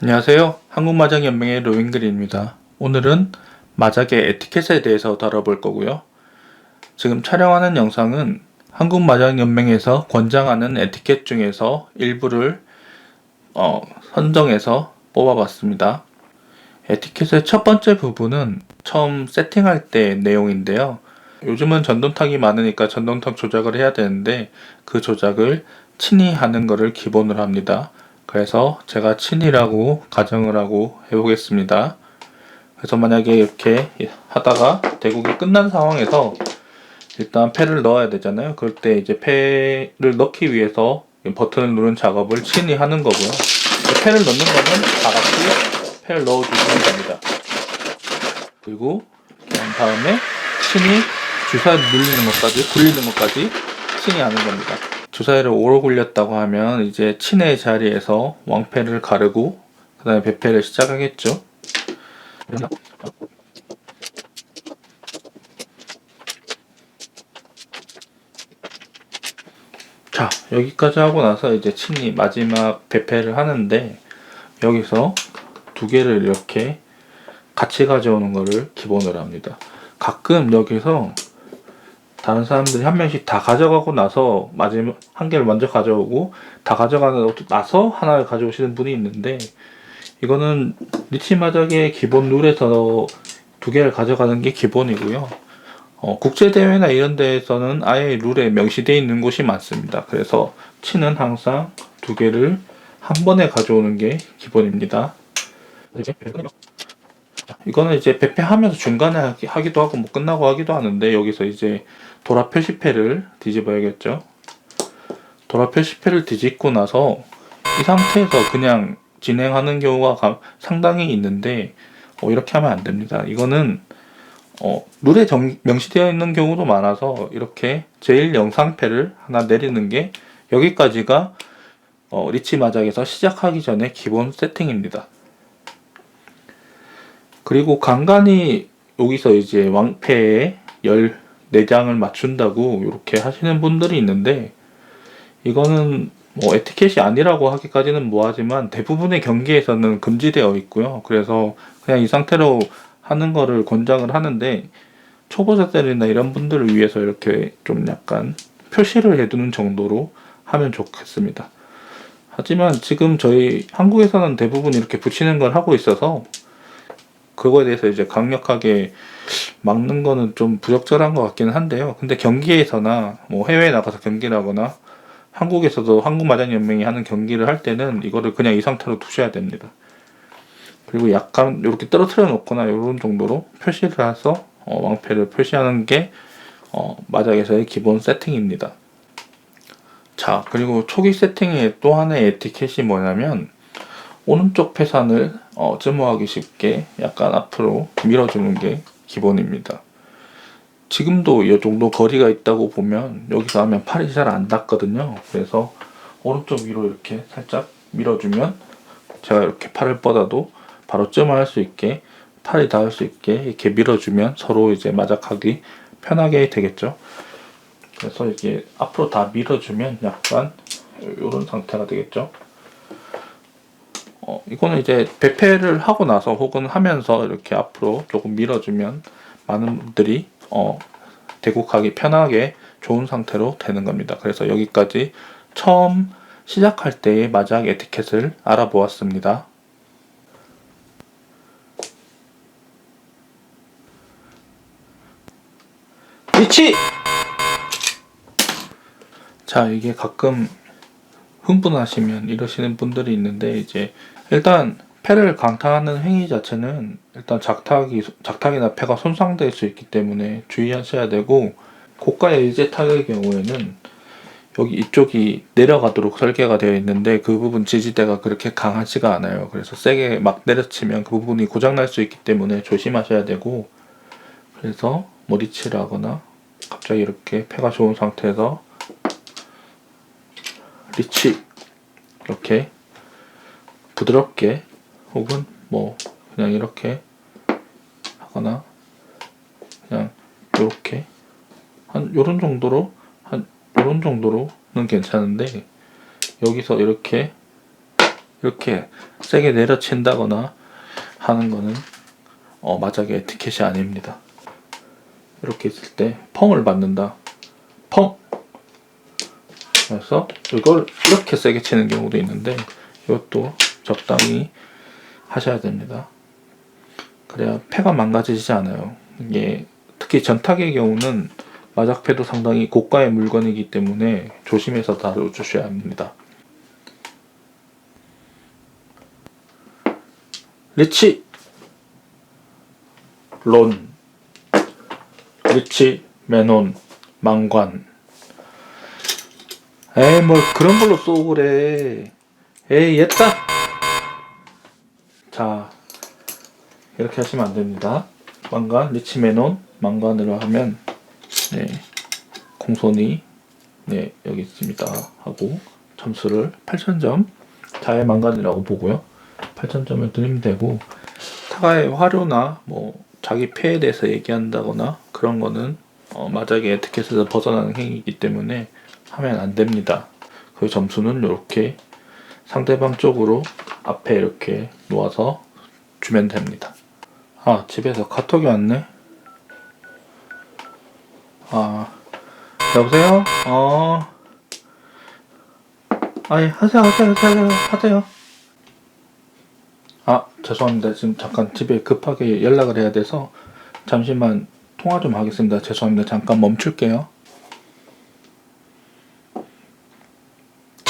안녕하세요. 한국마장연맹의 로잉글입니다. 오늘은 마작의 에티켓에 대해서 다뤄볼 거고요. 지금 촬영하는 영상은 한국마장연맹에서 권장하는 에티켓 중에서 일부를 어, 선정해서 뽑아봤습니다. 에티켓의 첫 번째 부분은 처음 세팅할 때 내용인데요. 요즘은 전동탁이 많으니까 전동탁 조작을 해야 되는데 그 조작을 친히 하는 것을 기본으로 합니다. 그래서 제가 친이라고 가정을 하고 해보겠습니다. 그래서 만약에 이렇게 하다가 대국이 끝난 상황에서 일단 패를 넣어야 되잖아요. 그럴 때 이제 패를 넣기 위해서 버튼을 누른 작업을 친히 하는 거고요. 패를 넣는 거는 다 같이 패를 넣어주시면 됩니다. 그리고 한 다음에 친히 주사 눌리는 것까지 굴리는 것까지 친히 하는 겁니다. 주사위를 오래 굴렸다고 하면 이제 친의 자리에서 왕패를 가르고 그 다음에 배패를 시작하겠죠. 자 여기까지 하고 나서 이제 친이 마지막 배패를 하는데 여기서 두 개를 이렇게 같이 가져오는 거를 기본으로 합니다. 가끔 여기서 다른 사람들이 한 명씩 다 가져가고 나서 마지막 한 개를 먼저 가져오고 다 가져가고 나서 하나를 가져오시는 분이 있는데 이거는 리치 마작의 기본 룰에서 두 개를 가져가는 게 기본이고요. 어, 국제 대회나 이런 데에서는 아예 룰에 명시되어 있는 곳이 많습니다. 그래서 치는 항상 두 개를 한 번에 가져오는 게 기본입니다. 이거는 이제 배패하면서 중간에 하기- 하기도 하고 뭐 끝나고 하기도 하는데 여기서 이제 도라 표시패를 뒤집어야겠죠. 도라 표시패를 뒤집고 나서 이 상태에서 그냥 진행하는 경우가 가- 상당히 있는데 어, 이렇게 하면 안 됩니다. 이거는 어, 룰에 정- 명시되어 있는 경우도 많아서 이렇게 제일 영상패를 하나 내리는 게 여기까지가 어, 리치 마작에서 시작하기 전에 기본 세팅입니다. 그리고 간간히 여기서 이제 왕패에 14장을 맞춘다고 이렇게 하시는 분들이 있는데 이거는 뭐 에티켓이 아니라고 하기까지는 뭐하지만 대부분의 경기에서는 금지되어 있고요. 그래서 그냥 이 상태로 하는 거를 권장을 하는데 초보자들이나 이런 분들을 위해서 이렇게 좀 약간 표시를 해두는 정도로 하면 좋겠습니다. 하지만 지금 저희 한국에서는 대부분 이렇게 붙이는 걸 하고 있어서 그거에 대해서 이제 강력하게 막는 거는 좀 부적절한 것 같기는 한데요. 근데 경기에서나 뭐 해외에 나가서 경기를 하거나 한국에서도 한국마장연맹이 하는 경기를 할 때는 이거를 그냥 이 상태로 두셔야 됩니다. 그리고 약간 이렇게 떨어뜨려 놓거나 이런 정도로 표시를 해서 어, 왕패를 표시하는 게 어, 마작에서의 기본 세팅입니다. 자, 그리고 초기 세팅의 또 하나의 에티켓이 뭐냐면 오른쪽 패산을 어, 쯤모하기 쉽게 약간 앞으로 밀어주는 게 기본입니다. 지금도 이 정도 거리가 있다고 보면 여기서 하면 팔이 잘 안 닿거든요. 그래서 오른쪽 위로 이렇게 살짝 밀어주면 제가 이렇게 팔을 뻗어도 바로 쯤할 수 있게 팔이 닿을 수 있게 이렇게 밀어주면 서로 이제 마작하기 편하게 되겠죠. 그래서 이게 앞으로 다 밀어주면 약간 이런 상태가 되겠죠. 어, 이거는 이제 배패를 하고 나서 혹은 하면서 이렇게 앞으로 조금 밀어주면 많은 분들이 어, 대국하기 편하게 좋은 상태로 되는 겁니다. 그래서 여기까지 처음 시작할 때의 마작 에티켓을 알아보았습니다. 위치! 자, 이게 가끔 흥분하시면 이러시는 분들이 있는데 이제 일단 패를 강타하는 행위 자체는 일단 작탁이 작탁이나 패가 손상될 수 있기 때문에 주의하셔야 되고 고가의 일제 타격의 경우에는 여기 이쪽이 내려가도록 설계가 되어 있는데 그 부분 지지대가 그렇게 강하지가 않아요. 그래서 세게 막 내려치면 그 부분이 고장 날 수 있기 때문에 조심하셔야 되고 그래서 머리치를 하거나 갑자기 이렇게 패가 좋은 상태에서 리치 이렇게 부드럽게 혹은 뭐 그냥 이렇게 하거나 그냥 이렇게 한 요런 정도로 한 요런 정도로는 괜찮은데 여기서 이렇게 이렇게 세게 내려친다거나 하는 거는 어, 마작의 에티켓이 아닙니다. 이렇게 있을 때 펑을 받는다. 펑! 그래서 이걸 이렇게 세게 치는 경우도 있는데 이것도 적당히 하셔야 됩니다. 그래야 패가 망가지지 않아요. 이게 특히 전탁의 경우는 마작패도 상당히 고가의 물건이기 때문에 조심해서 다뤄주셔야 합니다. 리치 론 리치 메논 망관 에이 뭐 그런 걸로 쏘고 그래. 에이 옛다. 자 이렇게 하시면 안 됩니다. 망관 리치 메논 망관으로 하면 네 공손이 네 여기 있습니다. 하고 점수를 8,000점. 자의 망관이라고 보고요. 8,000점을 드리면 되고 타가의 화료나 뭐 자기 패에 대해서 얘기한다거나 그런 거는 어, 마작의 에티켓에서 벗어나는 행위이기 때문에 하면 안 됩니다. 그 점수는 이렇게 상대방 쪽으로 앞에 이렇게 놓아서 주면 됩니다. 아 집에서 카톡이 왔네. 아 여보세요? 어. 아니 하세요 하세요 하세요 하세요. 아, 죄송합니다. 지금 잠깐 집에 급하게 연락을 해야 돼서 잠시만 통화 좀 하겠습니다. 죄송합니다. 잠깐 멈출게요.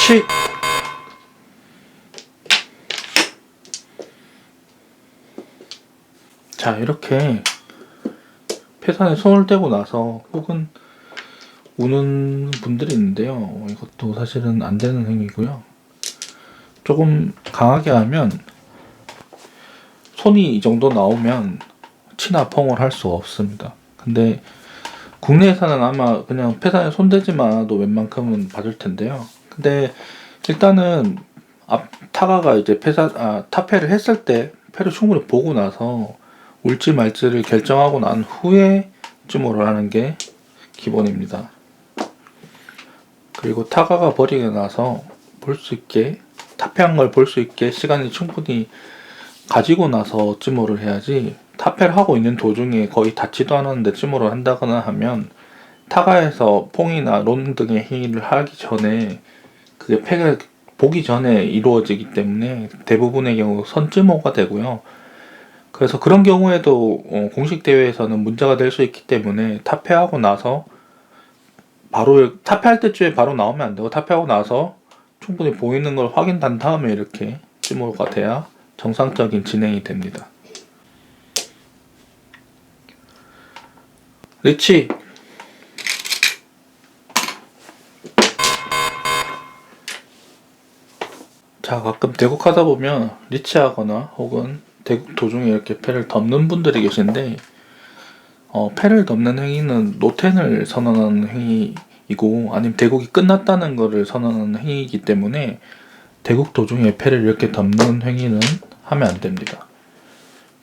치! 자, 이렇게 폐산에 손을 떼고 나서 혹은 우는 분들이 있는데요. 이것도 사실은 안 되는 행위고요. 조금 강하게 하면 손이 이 정도 나오면 치나 펑을 할 수 없습니다. 근데 국내에서는 아마 그냥 폐산에 손대지만 않아도 웬만큼은 받을 텐데요. 근데 일단은 앞 타가가 이제 폐사 아 타패를 했을 때 패를 충분히 보고 나서 울지 말지를 결정하고 난 후에 찜호를 하는 게 기본입니다. 그리고 타가가 버리고 나서 볼 수 있게 타패한 걸 볼 수 있게 시간이 충분히 가지고 나서 찜호를 해야지 타패를 하고 있는 도중에 거의 닿지도 않았는데 찜호를 한다거나 하면 타가에서 퐁이나 론 등의 행위를 하기 전에 그게 패가 보기 전에 이루어지기 때문에 대부분의 경우 선찜호가 되고요. 그래서 그런 경우에도 어, 공식 대회에서는 문제가 될 수 있기 때문에 타패하고 나서 바로 타패할 때쯤에 바로 나오면 안 되고 타패하고 나서 충분히 보이는 걸 확인한 다음에 이렇게 찜호가 돼야 정상적인 진행이 됩니다. 리치 자 가끔 대국하다 보면 리치하거나 혹은 대국 도중에 이렇게 패를 덮는 분들이 계신데 어, 패를 덮는 행위는 노텐을 선언하는 행위이고 아니면 대국이 끝났다는 것을 선언하는 행위이기 때문에 대국 도중에 패를 이렇게 덮는 행위는 하면 안 됩니다.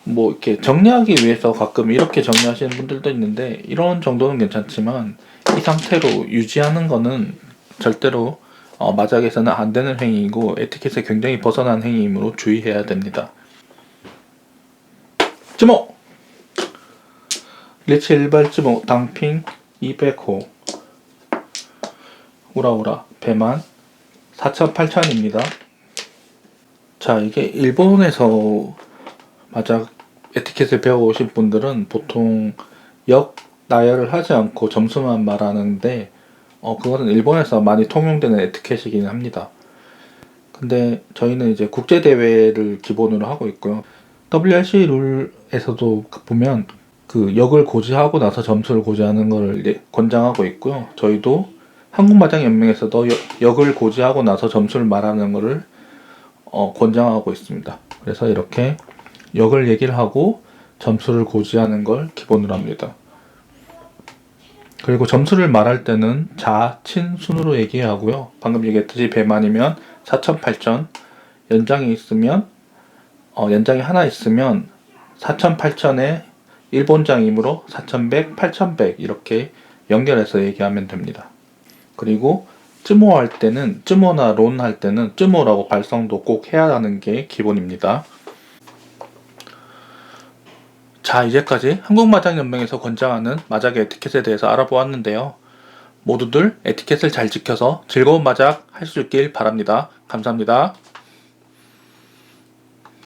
뭐 이렇게 정리하기 위해서 가끔 이렇게 정리하시는 분들도 있는데 이런 정도는 괜찮지만 이 상태로 유지하는 거는 절대로 어, 마작에서는 안 되는 행위이고 에티켓에 굉장히 벗어난 행위이므로 주의해야 됩니다. 쯔모 리치 일발 쯔모 당핑 200호 우라우라 배만 4천 8천입니다. 자 이게 일본에서 마작 에티켓을 배워오신 분들은 보통 역 나열을 하지 않고 점수만 말하는데 어 그거는 일본에서 많이 통용되는 에티켓이긴 합니다. 근데 저희는 이제 국제 대회를 기본으로 하고 있고요. WRC 룰에서도 보면 그 역을 고지하고 나서 점수를 고지하는 것을 권장하고 있고요. 저희도 한국마장연맹에서도 역- 역을 고지하고 나서 점수를 말하는 것을 어, 권장하고 있습니다. 그래서 이렇게 역을 얘기를 하고 점수를 고지하는 걸 기본으로 합니다. 그리고 점수를 말할 때는 자, 친, 순으로 얘기하고요. 방금 얘기했듯이 배만이면 4천, 8천, 연장이 있으면 어, 연장이 하나 있으면 4천, 8천에 일본장이므로 4,100, 8,100 이렇게 연결해서 얘기하면 됩니다. 그리고 쯔모 할 때는 쯔모나 론 할 때는 쯔모라고 발성도 꼭 해야 하는 게 기본입니다. 자, 이제까지 한국마장연맹에서 권장하는 마작의 에티켓에 대해서 알아보았는데요. 모두들 에티켓을 잘 지켜서 즐거운 마작 할 수 있길 바랍니다. 감사합니다.